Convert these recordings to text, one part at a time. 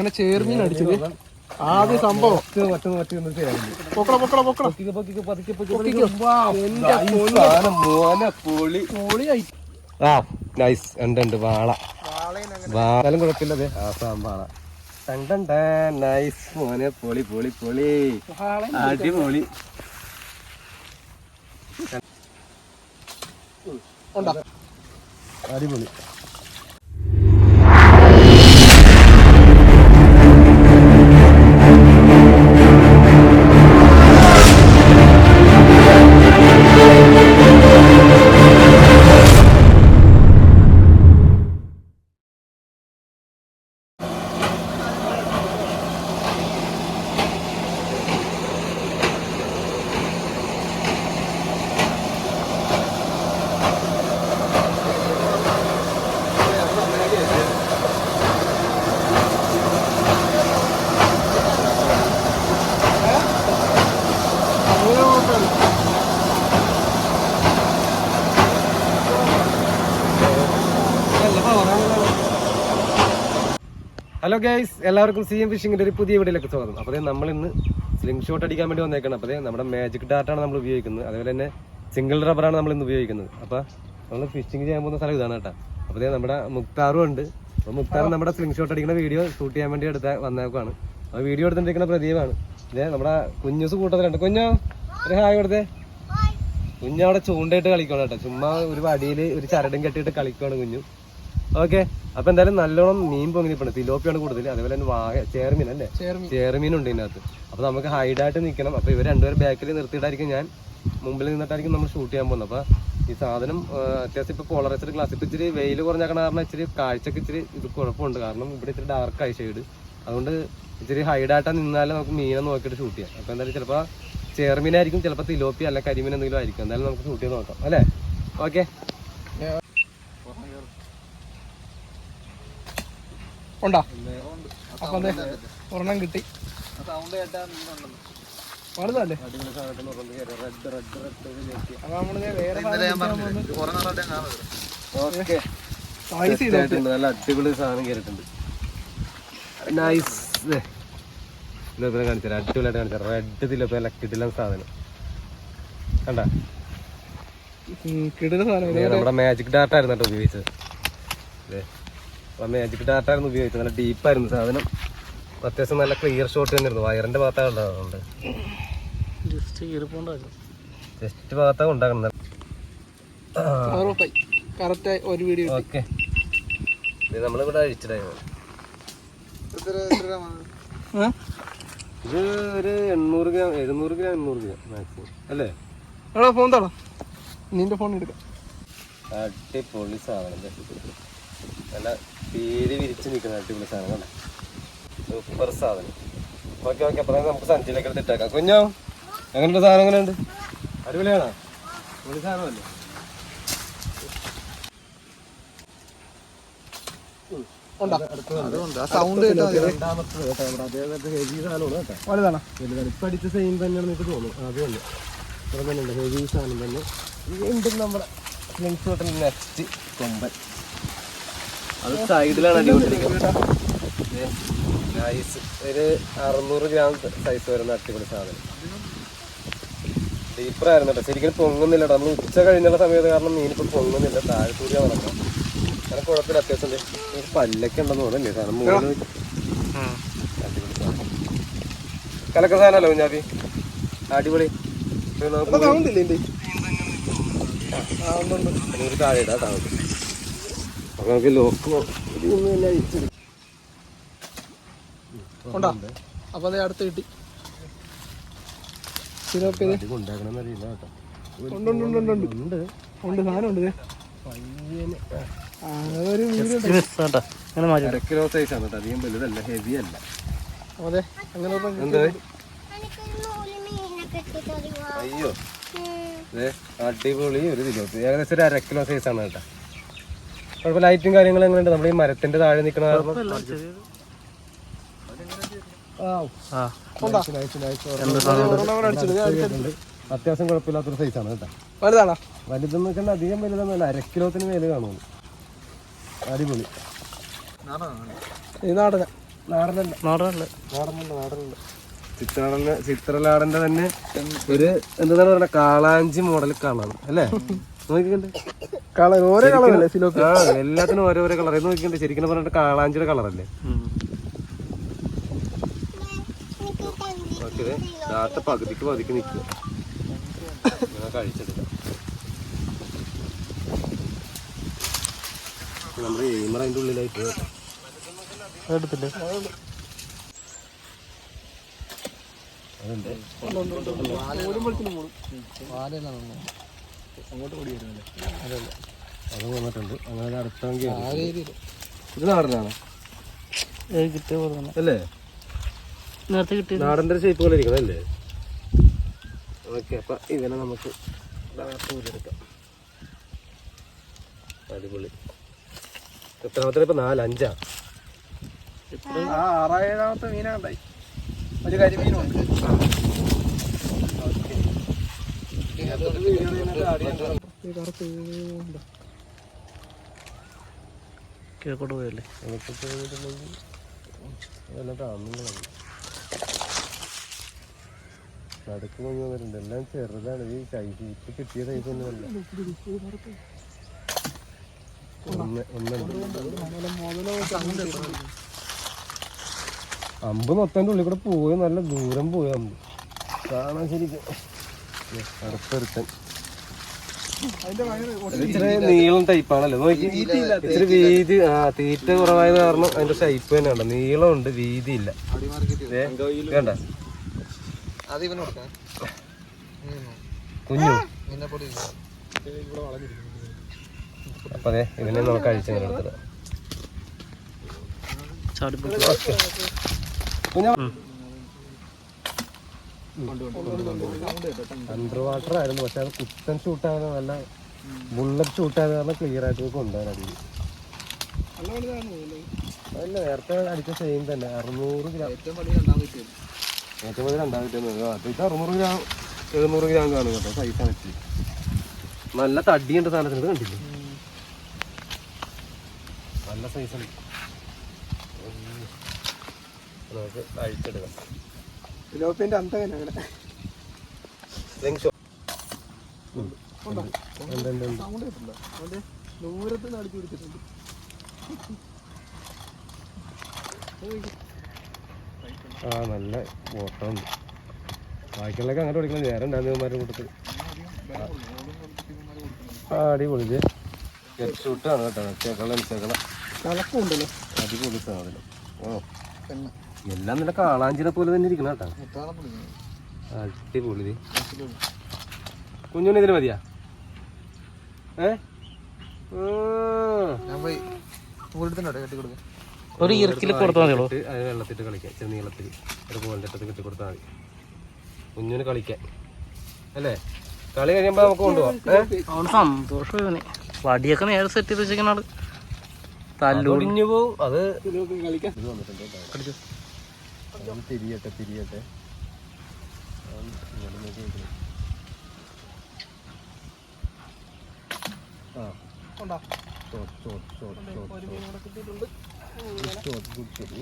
അങ്ങനെ ചേർമീൻ അടിച്ചത് ആദ്യ സംഭവം പൊക്കട പൊക്കട പൊക്കട പൊളിയായി ആ നൈസ് ഉണ്ട് ഉണ്ട് വാള വാളലും കുഴപ്പമില്ല ആസാം വാള കണ്ടണ്ട നൈസ് മോനെ പൊളി പൊളി പൊളി അടിപൊളി അടിപൊളി ഹലോ ഗൈസ് എല്ലാവർക്കും സി എം ഫിഷിങ്ങിന്റെ ഒരു പുതിയ വീഡിയോയിലേക്ക് സ്വാഗതം. അപ്പോൾ നമ്മൾ ഇന്ന് സ്ലിംഗ് ഷോട്ട് അടിക്കാൻ വേണ്ടി വന്നേക്കണം. അപ്പോൾ നമ്മുടെ മാജിക് ഡാറ്റാണ് നമ്മൾ ഉപയോഗിക്കുന്നത്. അതുപോലെ തന്നെ സിംഗിൾ റബ്ബറാണ് നമ്മൾ ഇന്ന് ഉപയോഗിക്കുന്നത്. അപ്പോൾ നമ്മൾ ഫിഷിംഗ് ചെയ്യാൻ പോകുന്ന സ്ഥലം ഇതാണ് കേട്ടോ. അപ്പോൾ നമ്മുടെ മുക്താറും ഉണ്ട്. അപ്പോൾ മുക്താർ നമ്മുടെ സ്ലിംഗ് ഷോട്ട് അടിക്കുന്ന വീഡിയോ ഷൂട്ട് ചെയ്യാൻ വേണ്ടി എടുത്ത വന്നേക്കാണ് അപ്പോൾ വീഡിയോ എടുത്തിരിക്കുന്ന പ്രദീപാണ്. ഇതേ നമ്മുടെ കുഞ്ഞുസ് കൂട്ടത്തിലുണ്ട് കുഞ്ഞോ ഒരു ഹായ് കൊടുത്തേ. കുഞ്ഞവിടെ ചൂണ്ടയിട്ട് കളിക്കണം കേട്ടോ. ചുമ്മാ ഒരു വടിയിൽ ഒരു ചരടും കെട്ടിയിട്ട് കളിക്കുവാണ് കുഞ്ഞു. ഓക്കെ. അപ്പൊ എന്തായാലും നല്ലോണം മീൻ പൊങ്ങിപ്പോണ് തിലോപ്പിയാണ് കൂടുതൽ. അതേപോലെ തന്നെ വാഹ ചേർമീൻ അല്ലേ? ചേർമീൻ. ഉണ്ട് ഇതിനകത്ത്. അപ്പൊ നമുക്ക് ഹൈഡായിട്ട് നിൽക്കണം. അപ്പൊ ഇവർ രണ്ടുപേരും ബാക്കിൽ നിർത്തിയിട്ടായിരിക്കും ഞാൻ മുമ്പിൽ നിന്നിട്ടായിരിക്കും നമ്മൾ ഷൂട്ട് ചെയ്യാൻ പോകുന്നത്. അപ്പൊ ഈ സാധനം അത്യാവശ്യം ഇപ്പൊ പോളറൈസ്ഡ് ഗ്ലാസ് ഇപ്പൊ ഇച്ചിരി വെയിൽ കുറഞ്ഞാക്കണ കാരണം ഇച്ചിരി കാഴ്ചക്ക് ഇച്ചിരി ഇത് കുഴപ്പമുണ്ട്. കാരണം ഇവിടെ ഇച്ചിരി ഡാർക്കായി ഷെയ്ഡ് അതുകൊണ്ട് ഇച്ചിരി ഹൈഡായിട്ട് നിന്നാലും നമുക്ക് മീനെ നോക്കിയിട്ട് ഷൂട്ട് ചെയ്യാം. അപ്പൊ എന്തായാലും ചിലപ്പോൾ ചേർമീനായിരിക്കും ചിലപ്പോൾ തിലോപ്പി അല്ല കരിമീൻ എന്തെങ്കിലും ആയിരിക്കും. എന്തായാലും നമുക്ക് ഷൂട്ട് ചെയ്ത് നോക്കാം. അല്ലേ? ഓക്കെ ഉണ്ടോ? അപ്പൊ അതെ ഒരെണ്ണം കിട്ടി. വലുതല്ലേ അപ്പൊ വേറെ സൈസ്. നല്ല അടിപൊളി സാധനം കയറിയിട്ടുണ്ട് നൈസ് തിലോപ്പിനെ കാണിച്ചാൽ അടിപൊളിയായിട്ട് കാണിച്ചാൽ റെഡ് സാധനം. കണ്ട? സാധനം നമ്മുടെ മാജിക് കേട്ടോ ഉപയോഗിച്ചത്. അതെ മാജിക് ഡാറ്റായിരുന്നു ആയിരുന്നു ഉപയോഗിച്ചത്. നല്ല ഡീപ്പായിരുന്നു സാധനം. അത്യാവശ്യം നല്ല ക്ലിയർ ഷോട്ട് തന്നെയായിരുന്നു. വയറിന്റെ ഭാഗത്താണ് ഉണ്ടാകുന്നുണ്ട് ജസ്റ്റ് ജസ്റ്റ് ഭാഗത്താണ് ഉണ്ടാകുന്നത് ഒരു വീഡിയോ ഓക്കെ ഇത് നമ്മളിവിടെ അഴിച്ചിട്ടായിരുന്നു ഇത് ഒരു എണ്ണൂറ് ഗ്രാം എഴുന്നൂറ് ഗ്രാം എണ്ണൂറ് ഗ്രാം മാക്സിമം അല്ലേ? എടാ ഫോൺ താടാ നിന്റെ ഫോൺ എടുക്കാം. അടിപൊളി സാധനം. നല്ല പേര് വിരിച്ച് നിൽക്കുന്ന അടിപൊളി സാധനം കണ്ടേ സൂപ്പർ സാധനം. ഓക്കെ ഓക്കെ അപ്പം നമുക്ക് സഞ്ചിയിലേക്ക് എടുത്ത് ഇട്ടേക്കാം കുഞ്ഞോ എങ്ങനെയുണ്ട് സാധനം? എങ്ങനെയുണ്ട്? അടിപൊളിയാണോ? അടിപൊളി സാധനമല്ലേ? ഉണ്ടോ? സൗണ്ട് രണ്ടാമത്തെ കേട്ടോ. നമ്മുടെ അതേപോലത്തെ ഹെവി സാധനമാണ് കേട്ടോ. വലുതാണോ? വലുതാണ് ഇപ്പം അടിച്ച സെയിം തന്നെയാണ് എനിക്ക് തോന്നുന്നു. അതുകൊണ്ട് ഇവിടെ തന്നെ ഉണ്ട്. ഹെവി സാധനം തന്നെ. വീണ്ടും നമ്മുടെ സ്ലിംഗ് ഷോട്ടിൽ നെക്സ്റ്റ് കൊമ്പൻ. അത് സൈഡിലാണ് അടികൊണ്ടിരിക്കുന്നത് നൈസ് ഒരു അറുന്നൂറ് ഗ്രാം സൈസ് വരുന്ന അടിപൊളി സാധനം. ഡീപ്പറായിരുന്നു കേട്ടോ ശരിക്കും പൊങ്ങുന്നില്ല കേട്ടോ നമ്മൾ ഉച്ച കഴിഞ്ഞുള്ള സമയത്ത് കാരണം മീനിപ്പോൾ പൊങ്ങുന്നില്ല. താഴെ നടക്കാം അങ്ങനെ കുഴപ്പമില്ല. അത്യാവശ്യം ഈ പല്ലൊക്കെ ഉണ്ടെന്ന് തോന്നുന്നില്ലേ? സാധനം മൂന്ന് അടിപൊളി സാധനം. കലക്ക സാധനമല്ലോ ഞാൻ അടിപൊളി. നമുക്ക് ഇല്ലേ എന്റെ ഒരു താഴെ ഇടാം താഴെ അപ്പൊ നമുക്ക് ലോക്ക് അപ്പൊ അതെ അടുത്ത് കിട്ടി. കിലോ സൈസ് ആണ് അധികം വലുതല്ല ഹെവി അല്ല. അതെ അങ്ങനെ. എന്താ? അയ്യോ. ദേ, അടിപൊളി ഒരു കിലോ ഏകദേശം ഒരു അര കിലോ സൈസ് ആണ് കേട്ടോ. കുഴപ്പമില്ല. ലൈറ്റും കാര്യങ്ങളും എങ്ങനെയുണ്ട് നമ്മൾ ഈ മരത്തിന്റെ താഴെ അടുത്ത് അത്യാവശ്യം കുഴപ്പമില്ലാത്തൊരു സൈസാണ് കേട്ടോ. വലുതാണോ? വലുതെന്ന് വെച്ചാൽ അധികം വലുതൊന്നുമല്ല. അര കിലോത്തിന് മേലെ കാണുള്ളൂ അടിപൊളി. ഈ നാടന. നാടനല്ല. നാടനല്ല. നാടനല്ല നാടനല്ല. ചിത്രലാടന്റെ ചിത്രലാടന്റെ തന്നെ ഒരു എന്താണ് പറയുക കാളാഞ്ചി മോഡൽ കാണാണ് അല്ലേ? നോക്കിക്കണ്ട്. കളർ ഓരോ കളറല്ലേ സിലോപ്പി ആ എല്ലാത്തിനും ഓരോരോ കളർ. ഇത് നോക്കിക്കണ്ട് ശരിക്കും പറഞ്ഞിട്ട് കാളാഞ്ചിയുടെ കളറല്ലേ? നോക്കിയത് രാത്ത പകുതിക്ക് പകുതിക്ക് നിൽക്കുക. ഞാൻ കഴിച്ചെടുക്കാം. നമ്മുടെ എയിമർ അതിന്റെ ഉള്ളിലായിട്ട്. എടുത്തില്ലേ അതുണ്ട് അത് വന്നിട്ടുണ്ട്. അങ്ങനെ അടുത്തെങ്കിൽ ഇത് നാടനാണ്? കിട്ടിയ പോലെ തന്നെ. അല്ലേ? നേരത്തെ കിട്ടിയ നാടന്റെ ഷേപ്പ് പോലെ ഇരിക്കണല്ലേ ഓക്കെ അപ്പൊ ഇതിനെ നമുക്ക് എടുക്കാം അടിപൊളി. എത്രാമത്തെ ഇപ്പൊ നാല് അഞ്ചാ? ആ മീനാണ്ടായി ഒരു കരിമീനുണ്ട് കിഴക്കോട്ട് പോയല്ലേ നടുക്ക് പൊങ്ങി വരുന്നുണ്ട് എല്ലാം ചെറുതാണ് ഈ സൈസ് ഇപ്പൊ കിട്ടിയ സൈസ് ഒന്നുമല്ല അമ്പ് മൊത്തം ഉള്ളിൽ കൂടെ പോയി നല്ല ദൂരം പോയി അമ്പ്. കാണാൻ ശരിക്കും. അടുത്തൊരുത്തൻ ഇത് ഇച്ചിരി നീളം ടൈപ്പാണല്ലോ നോക്കി ഇച്ചിരി വീതി ആ തീറ്റ കുറവായത് കാരണം അതിന്റെ ഷൈപ്പ് തന്നെ ഉണ്ട്. നീളമുണ്ട് വീതി ഇല്ല. വേണ്ട. കുഞ്ഞു. അപ്പൊ അതെ ഇതിനെ നമുക്ക് അഴിച്ചു എടുത്തത് അണ്ടർ വാട്ടർ ആയിരുന്നു പക്ഷെ അത് കുത്തൻ ഷൂട്ടായത് നല്ല ബുള്ളറ്റ് ഷൂട്ടായത് കാരണം ക്ലിയർ ആയിട്ട് കൊണ്ടുപോകാൻ അടിയിൽ അല്ല നേരത്തെ അടിച്ച സെയിം തന്നെ അറുന്നൂറ് ഗ്രാം. ഏറ്റവും വലിയ രണ്ടാം കിട്ടിയത് അത് ഇത് അറുന്നൂറ് ഗ്രാം എഴുന്നൂറ് ഗ്രാം കാണും കേട്ടോ സൈസ് വെച്ച് നല്ല തടിയുണ്ട് സാധനത്തിന് കണ്ടില്ലേ? നല്ല സൈസാണ് നമുക്ക് അഴിച്ചെടുക്കാം സിലോപ്പിന്റെ അന്തകന അങ്ങനെ നിന്ന് അടിച്ചു പിടിച്ചിട്ടുണ്ട്. ആ നല്ല ഓട്ടം. ബാക്കിയുള്ളൊക്കെ അങ്ങോട്ട് പഠിക്കണം നേരം ഉണ്ടാകുന്നവന്മാരുടെ കൂട്ടത്തിൽ. ആ അടിപൊളി ഗെറ്റ് ഷൂട്ടാണ് കേട്ടോ. ചെകള കലക്കുണ്ടല്ലോ അടിപൊളി സാധനം. ഓ. എല്ലാം നല്ല കാളാഞ്ചിനെ പോലെ തന്നെ ഇരിക്കണം കേട്ടോ. അടിപൊളി കുഞ്ഞുണ്ണി ഇതിന് മതിയാ? ഏ. ഒരു ഇറക്കിൽ കൊടുത്താൽ മതിയുള്ളൂ അത് വെള്ളത്തിട്ട് കളിക്കാം. ചെറിയ നീളത്തിൽ ഒരു പോലെ അടുത്ത് കെട്ടി കൊടുത്താൽ മതി. കുഞ്ഞിന് കളിക്കാൻ. അല്ലേ? കളി കഴിയുമ്പോൾ നമുക്ക് കൊണ്ടുപോകാം സന്തോഷം വടിയൊക്കെ നേരെ സെറ്റ് ചെയ്ത് വെച്ചേക്കണ തല്ലൊടിഞ്ഞു പോവും. അത് കളിക്കാം ഇത് വന്നിട്ടുണ്ട് കേട്ടോ. അതൊന്ന് തിരിയട്ടെ തിരിയട്ടെ. ഇങ്ങോട്ട് നോക്കി. ആ.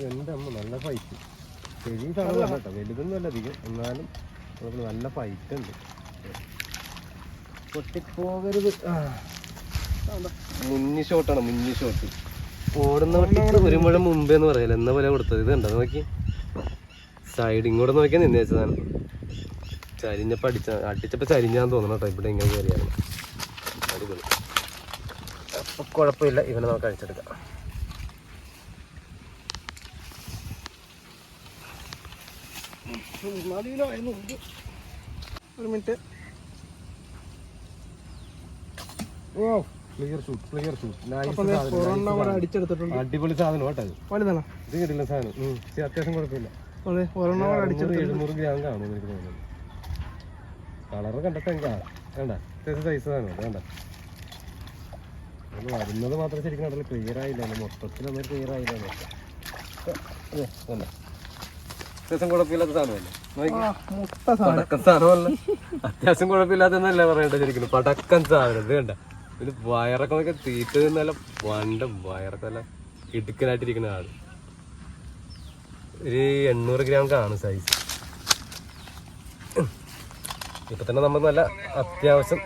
എന്റെ അമ്മ നല്ല ഫൈറ്റ് ചെറിയ സാധനം കേട്ടോ. വലുതൊന്നും അല്ല അധികം. എന്നാലും നമുക്ക് നല്ല ഫൈറ്റ് ഉണ്ട്. പൊട്ടിപ്പോകരുത്. മുന്നി ഷോട്ടാണ് മുന്നി ഷോട്ട് ഓടുന്ന ഒരു മുമ്പേന്ന് മുമ്പേ എന്ന് പറയല എന്ന പോലെ കൊടുത്തത്. ഇത് ഉണ്ടോ നോക്കി. സൈഡ് ഇങ്ങോട്ട് നോക്കിയാൽ നിന്ന് വെച്ചതാണ്. ചരിഞ്ഞപ്പോൾ അടിച്ച അടിച്ചപ്പോൾ ചരിഞ്ഞാന്ന് തോന്നണം കേട്ടോ ഇവിടെ ഇങ്ങനെ കയറിയാണ് അടിപൊളി. അപ്പൊ കുഴപ്പമില്ല ഇവനെ നമുക്ക് അഴിച്ചെടുക്കാം. ഒരു മിനിറ്റ്. ഓ ക്ലിയർ ഷൂട്ട് ക്ലിയർ ഷൂട്ട് അടിച്ചെടുത്തിട്ടുണ്ട്. അടിപൊളി സാധനം കേട്ടോ. വലുതാണ്. ഇത് കിട്ടില്ല സാധനം. അത്യാവശ്യം കുഴപ്പമില്ല. അതെ ഒരെണ്ണം കൂടെ എഴുന്നൂറ് ഗ്രാം കാണും എനിക്ക് തോന്നുന്നു. കളറ് കണ്ടിട്ട് എനിക്ക് വേണ്ട അത്യാവശ്യം സൈസ് സാധനം വേണ്ട അത് വരുന്നത് മാത്രം ശരിക്കും കണ്ടല്ലോ ക്ലിയർ ആയില്ല. മൊത്തത്തിൽ ഒന്നും ക്ലിയർ ആയില്ല. വേണ്ട. അത്യാവശ്യം കുഴപ്പമില്ലാത്ത സാധനമല്ലേ? പടക്കം അത്യാവശ്യം കുഴപ്പമില്ലാത്തന്നല്ല പറയണ്ട ശരിക്കും? പടക്കം സാധനം. ഇത് കണ്ട. ഇത് വയറൊക്കെ തീറ്റ നല്ല വണ്ട വയറൊക്കെ നല്ല ഇടുക്കലായിട്ടിരിക്കുന്ന ആൾ. ഒരു എണ്ണൂറ് ഗ്രാം കാണും സൈസ് ഇപ്പൊ തന്നെ നമ്മൾ നല്ല അത്യാവശ്യം.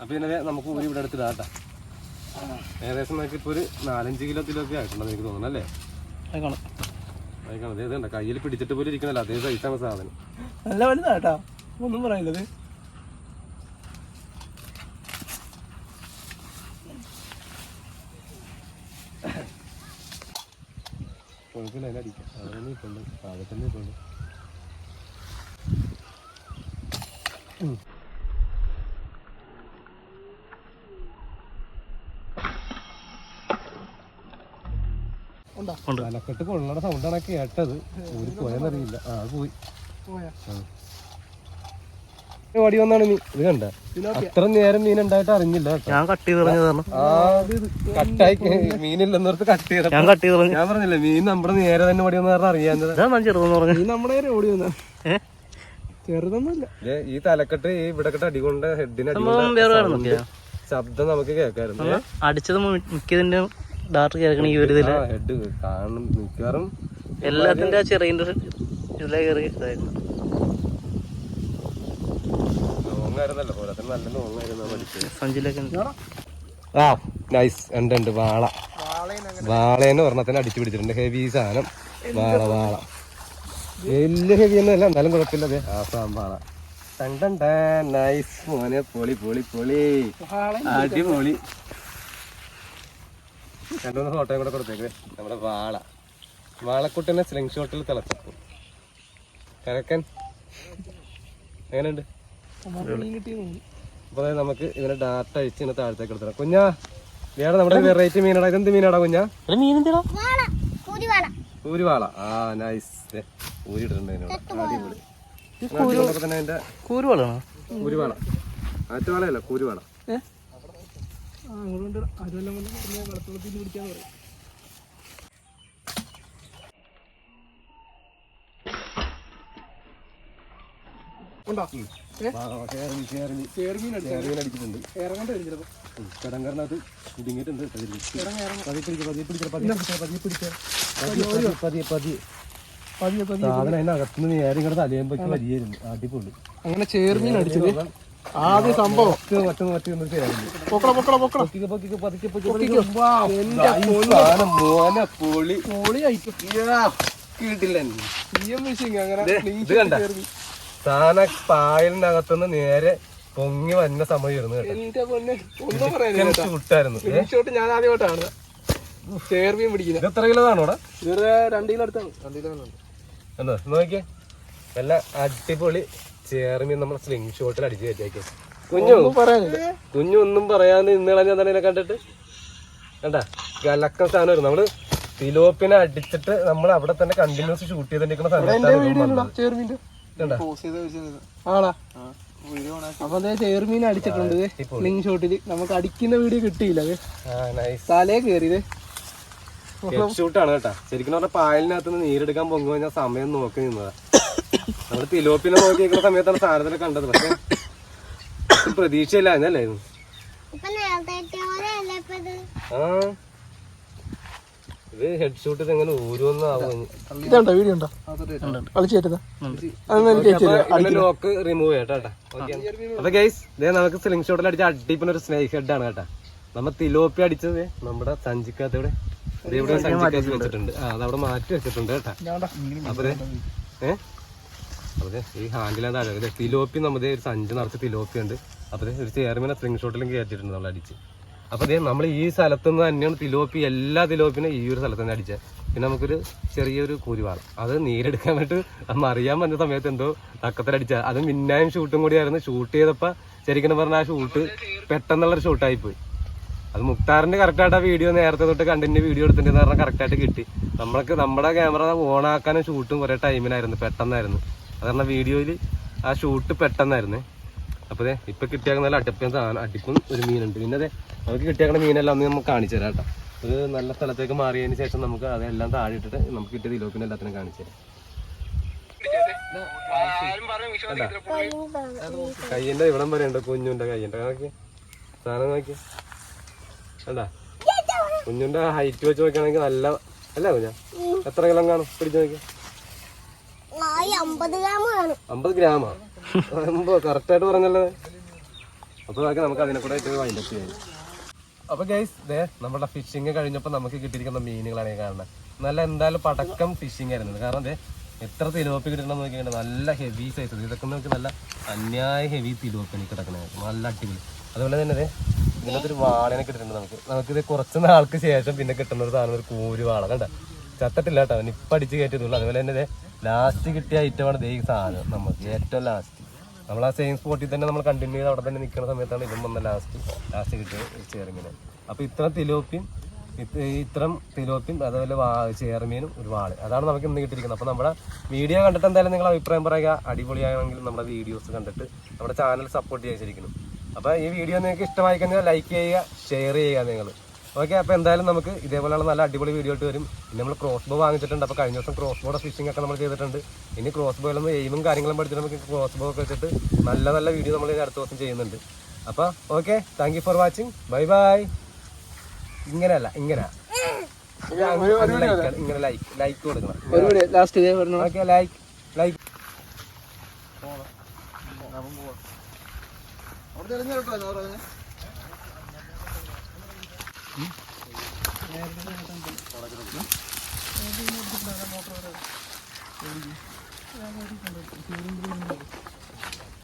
അപ്പൊ ഇതിനെ നമുക്ക് ഊരി ഇവിടെ എടുത്തിടാം കേട്ടോ. ഏകദേശം നമുക്ക് ഇപ്പൊ ഒരു നാലഞ്ച് കിലോ കിലോ ഒക്കെ ആയിട്ടുണ്ടെന്ന് എനിക്ക് തോന്നുന്നു അല്ലേ? ആയിക്കോണം അതൊക്കെയാണ് കയ്യിൽ പിടിച്ചിട്ട് പോലും ഇരിക്കണല്ലോ അതേ സൈസാണ് സാധനം. നല്ല വലുതാട്ടാ ഒന്നും പറയില്ലത്. കുഴപ്പമില്ല അതിനെ അടിക്കാം അത് തന്നെ ഇപ്പൊ ഉണ്ട്? താഴെ തന്നെ ഇപ്പൊ ഉണ്ട് ഉണ്ട് തലക്കെട്ട് കൊള്ളണ സൗണ്ടാണ് കേട്ടത്. ഒരു പോയെന്നറിയില്ല. ആ പോയി. പോയാ? വടി വന്നാണ് നീ ഇത് കണ്ട? അത്ര നേരം മീൻ ഉണ്ടായിട്ട് അറിഞ്ഞില്ല ഞാൻ കട്ട് ചെയ്ത് കട്ടായി മീനില്ലെന്നോർത്ത് കട്ട് ചെയ്ത ഞാൻ കട്ട് ചെയ്ത് ഞാൻ പറഞ്ഞില്ല മീൻ നമ്മുടെ നേരെ തന്നെ വടി വന്ന അറിയാൻ അറിയാഞ്ഞത് ഞാൻ ചെറുതെന്ന് പറഞ്ഞു. ഈ നമ്മുടെ നേരെ ഓടി വന്ന. ചെറുതൊന്നുമില്ല. ദേ, ഈ തലക്കെട്ട് ഈ ഇവിടെക്കെട്ട് അടികൊണ്ട് ഹെഡിന് അടികൊണ്ട് ശബ്ദം നമുക്ക് കേൾക്കാറുണ്ട് അടിച്ചത് മിക്കതിന്റെ ഡാർട്ട് കേൾക്കണ ഈ ഒരു ഹെഡ് കാണും മിക്കവാറും. എല്ലാത്തിന്റെ ചെറിയ ഇതിലേ കയറി ഇതായിരുന്നു ലോങ് ആയിരുന്നല്ലോ പോലെ തന്നെ നല്ല ലോങ് ആയിരുന്നു പഠിച്ചത് സഞ്ചിലൊക്കെ ഉണ്ട്. ആ നൈസ് ഉണ്ട് ഉണ്ട് വാള. വാളേന്ന് ഒരെണ്ണത്തിന് അടിച്ചു പിടിച്ചിട്ടുണ്ട്. ഹെവി സാധനം. വാള വാള. വലിയ ഹെവി ഒന്നുമല്ല എന്നാലും കുഴപ്പമില്ല അതെ ആസാം വാള നൈസ് മോനെ പൊളി പൊളി പൊളി. അടിപൊളി. രണ്ടുമൂന്ന് ഫോട്ടോയും കൂടെ കൊടുത്തേക്ക്. നമ്മുടെ വാള. വാളക്കുട്ടനെ സ്ലിംഗ് ഷോട്ടിൽ തിളച്ചപ്പോ. കരക്കൻ. എങ്ങനെയുണ്ട്? അപ്പൊ അതായത് നമുക്ക് ഇതിനെ ഡാറ്റ അഴിച്ച് ഇതിനെ താഴത്തേക്ക് എടുത്തണം കുഞ്ഞാ വേറെ നമ്മുടെ വെറൈറ്റി മീനാടാ. ഇതെന്ത് മീനാടാ കുഞ്ഞാ? ഒരു മീൻ എന്തിനാ വാള കൂടിവാള ഊരുവാള ആ നൈസ് ഊരിയിട്ടുണ്ട് അതിനോട്. കൂരുവാളാണോ കൂരുവാള ആറ്റുവാളയല്ല കൂരുവാള അങ്ങോട്ട് അതെല്ലാം പിടിക്കാൻ പറയും. അടിച്ചിട്ടുണ്ട് കിടങ്കറിനകത്ത് കുടുങ്ങിയിട്ടുണ്ട്. പതിയെ പതിയെ? സാധനം അതിനകത്തുനിന്ന് നേരെ ഇങ്ങോട്ട് തലയുമ്പോഴേക്ക് വരികയായിരുന്നു അടിപൊളി. അങ്ങനെ ചേർമീൻ അടിച്ചത്? ആദ്യ സംഭവം. കിട്ടില്ല അങ്ങനെ ഇത് പായലിന്റെ അകത്തുനിന്ന് നേരെ പൊങ്ങി വന്ന സമയമായിരുന്നു എന്റെ പൊന്നെ ഒന്നും പറയാനില്ല കേട്ടോ. വിട്ടായിരുന്നു ഷോട്ട് ഞാൻ ആദ്യമായിട്ടാണ്. ചേർമീൻ പിടിക്കുന്നത്. ഇത് എത്ര കിലോ ആണോടാ ഇതൊരു രണ്ട് കിലോ അടുത്താണ്. രണ്ട് കിലോ ഉണ്ട് എന്താ? നോക്കിയേ. നല്ല അടിപൊളി ചേർമീൻ നമ്മൾ സ്ലിംഗ് ഷോട്ടിൽ അടിച്ചു കയറ്റിയാക്കി. കുഞ്ഞു. പറയാനില്ല. കുഞ്ഞു ഒന്നും പറയാതെ ഇന്നളഞ്ഞ തന്നെ കണ്ടിട്ട്. കലക്ക സാധനം സാധനമായിരുന്നു നമ്മൾ തിലോപ്പിനെ അടിച്ചിട്ട് നമ്മൾ അവിടെ തന്നെ കണ്ടിന്യൂസ് ഷൂട്ട് ചെയ്തിരിക്കുന്ന സമയത്താണ് ആണാ? അപ്പൊ അതേ ചേർമീൻ അടിച്ചിട്ടുണ്ട്. ലിങ് ഷോട്ടിൽ നമുക്ക് അടിക്കുന്ന വീഡിയോ കിട്ടിയില്ല അത്. ആ നൈസ് തലേ കയറിയത് ഷൂട്ടാണ് കേട്ടാ. ശരിക്കും പറഞ്ഞ പായലിനകത്ത് നിന്ന് നീരെടുക്കാൻ പൊങ്ങു കഴിഞ്ഞാൽ സമയം നോക്കി നിന്നതാ. നമ്മൾ തിലോപ്പിനെ നോക്കി നിൽക്കുന്ന സമയത്താണ് സാധനത്തിനെ കണ്ടത്. പക്ഷെ പ്രതീക്ഷയില്ല എന്നല്ലായിരുന്നു ആ. ഇത് ഹെഡ് ഷൂട്ട് ഇതുണ്ടോ? വീഡിയോ ഉണ്ടോ? ലോക്ക് റിമൂവ് ചെയ്യട്ടോ അപ്പൊ ഗൈസ് ഇതേ നമുക്ക് സ്ലിംഗ് ഷോട്ടിൽ അടിച്ച അടിപ്പിന് ഒരു സ്നേഹ് ഹെഡ് ആണ് കേട്ടാ. നമ്മ തിലോപ്പി അടിച്ചത് നമ്മുടെ സഞ്ചിക്കാത്തവിടെ ഇവിടെ. വെച്ചിട്ടുണ്ട്. ആ അതവിടെ മാറ്റി വെച്ചിട്ടുണ്ട് കേട്ടാ. അപ്പൊ ഏഹ് ഈ ഹാൻഡിലാണ് താഴെ തിലോപ്പി നമ്മുടെ ഒരു സഞ്ചി നിറച്ച് തിലോപ്പി ഉണ്ട് അപ്പൊ ഒരു ചേർമിനെ സ്ലിംഗ് ഷോട്ടിലും കയറ്റിയിട്ടുണ്ട് നമ്മൾ അടിച്ച്. അപ്പൊ ദേ നമ്മൾ ഈ സ്ഥലത്ത് നിന്ന് തന്നെയാണ് തിലോപ്പി എല്ലാ തിലോപ്പിനും ഈ ഒരു സ്ഥലത്ത് നിന്ന് അടിച്ചത് പിന്നെ നമുക്കൊരു ചെറിയൊരു കൂരിവാളം. അത് നീരെടുക്കാൻ വേണ്ടി നമ്മൾ അറിയാൻ വന്ന സമയത്ത് എന്തോ തക്കത്തിലടിച്ച അത് മിന്നായും ഷൂട്ടും കൂടിയായിരുന്നു. ഷൂട്ട് ചെയ്തപ്പോൾ ശരിക്കും പറഞ്ഞാൽ ആ ഷൂട്ട് പെട്ടെന്നുള്ളൊരു ഷൂട്ടായി പോയി. അത് മുക്താറിന്റെ കറക്റ്റായിട്ട് ആ വീഡിയോ നേരത്തെ തൊട്ട് കണ്ടിന്യൂ വീഡിയോ എടുത്തിട്ടുണ്ടെന്ന് പറഞ്ഞാൽ കറക്റ്റായിട്ട് കിട്ടി. നമ്മൾക്ക് നമ്മുടെ ക്യാമറ ഓൺ ആക്കാനും ഷൂട്ടും കുറേ ടൈമിനായിരുന്നു പെട്ടെന്നായിരുന്നു. അത് പറഞ്ഞാൽ വീഡിയോയിൽ ആ ഷൂട്ട് പെട്ടെന്നായിരുന്നു. അപ്പൊ ദേ ഇപ്പൊ കിട്ടിയാൽ നല്ല അടുപ്പം സാധനം അടിപ്പും ഒരു മീനുണ്ട്. പിന്നെ അതെ നമുക്ക് കിട്ടിയാക്കുന്ന മീനെല്ലാം ഒന്ന് നമുക്ക് കാണിച്ചു തരാം കേട്ടോ. ഒരു നല്ല സ്ഥലത്തേക്ക് മാറിയതിന് ശേഷം നമുക്ക് അതെല്ലാം താഴെ ഇട്ടിട്ട് നമുക്ക് കിട്ടിയ തിലോപ്പിനെ എല്ലാത്തിനും കാണിച്ചു തരാം. കയ്യന്റെ ഇവിടം ഉണ്ട് കുഞ്ഞുണ്ട് കയ്യിന്റെ. നോക്കി സാധനം നോക്കി കണ്ടാ? കുഞ്ഞുണ്ട ഹൈറ്റ് വെച്ച് നോക്കുകയാണെങ്കിൽ നല്ല അല്ല കുഞ്ഞ? എത്ര കിലോ കാണും? പിടിച്ചു നോക്കി ഗ്രാമാണ് അമ്പത് ഗ്രാം കാണും അമ്പത് ഗ്രാമാ കറക്റ്റ് ആയിട്ട് പറഞ്ഞല്ലേ. അപ്പൊ നമുക്ക് അതിനെ കൂടെ വൈൻഡപ്പ് ചെയ്യാം. അപ്പൊ ഗൈസ് ദേ നമ്മുടെ ഫിഷിങ് കഴിഞ്ഞപ്പോൾ നമുക്ക് കിട്ടിയിരിക്കുന്ന മീനുകളാണ് കാണുന്നത് നല്ല എന്തായാലും പടക്കം ഫിഷിങ് ആയിരുന്നു. കാരണം ദേ എത്ര തിലോപ്പി കിട്ടണം നോക്കിയിട്ട് നല്ല ഹെവി സൈസ് ഇതൊക്കെ നമുക്ക് നല്ല അന്യായ ഹെവി തിലോപ്പിന് കിടക്കണേ. നല്ല അടിപൊളി. അതുപോലെ തന്നെ അതെ ഇതിനകത്ത് ഒരു വാളനെ കിട്ടിയിട്ടുണ്ട് നമുക്ക്. നമുക്കിത് കുറച്ച് നാൾക്ക് ശേഷം പിന്നെ കിട്ടുന്ന ഒരു സാധനം ഒരു കൂരു വാള. കണ്ട? ചത്തട്ടില്ല കേട്ടോ. ഇപ്പം അടിച്ച് കയറ്റുന്നുള്ളൂ അതുപോലെ തന്നെ ലാസ്റ്റ് കിട്ടിയ ഐറ്റമാണ് ദേ ഈ സാധനം. നമുക്ക് ഏറ്റവും ലാസ്റ്റ് നമ്മൾ ആ സെയിം സ്പോട്ടിൽ തന്നെ നമ്മൾ കണ്ടിന്യൂ ചെയ്ത് അവിടെ തന്നെ നിൽക്കുന്ന സമയത്താണ് ഇതും വന്ന ലാസ്റ്റ് ലാസ്റ്റ് കിട്ടിയത് ചേർമീന് അപ്പോൾ ഇത്ര തിലോപ്പിയും ഇത് ഇത്തരം തിലോപ്പിയും അതുപോലെ വാ ചേർമീനും ഒരു വാൾ അതാണ് നമുക്ക് ഇന്ന് കിട്ടിയിരിക്കുന്നത്. അപ്പോൾ നമ്മുടെ വീഡിയോ കണ്ടിട്ട് എന്തായാലും നിങ്ങൾ അഭിപ്രായം പറയുക. അടിപൊളിയാണെങ്കിൽ നമ്മുടെ വീഡിയോസ് കണ്ടിട്ട് നമ്മുടെ ചാനൽ സപ്പോർട്ട് ചെയ്യാൻ ശരിക്കും. അപ്പോൾ ഈ വീഡിയോ നിങ്ങൾക്ക് ഇഷ്ടമായി കഴിഞ്ഞാൽ ലൈക്ക് ചെയ്യുക ഷെയർ ചെയ്യുക നിങ്ങൾ. ഓക്കെ അപ്പോൾ എന്തായാലും നമുക്ക് ഇതേപോലെയുള്ള നല്ല അടിപൊളി വീഡിയോ ആയിട്ട് വരും. ഇനി നമ്മൾ ക്രോസ് ബോ വാങ്ങിച്ചിട്ടുണ്ട്. അപ്പോൾ കഴിഞ്ഞ ദിവസം ക്രോസ് ബോയുടെ ഫിഷിംഗ് ഒക്കെ നമ്മൾ ചെയ്തിട്ടുണ്ട്. ഇനി ക്രോസ് ബോയിലൊന്ന് എയിമും കാര്യങ്ങളും പഠിച്ചിട്ട് നമുക്ക് ക്രോസ് ബോ ഒക്കെ വെച്ചിട്ട് നല്ല നല്ല വീഡിയോ നമ്മൾ അടുത്ത ദിവസം ചെയ്യുന്നുണ്ട്. അപ്പോൾ okay thank for watching bye bye ഇങ്ങനെയല്ല ഇങ്ങനെ. ഇങ്ങനെ ലൈക്ക് ലൈക്ക് കൊടുക്കണം. Last okay like like motor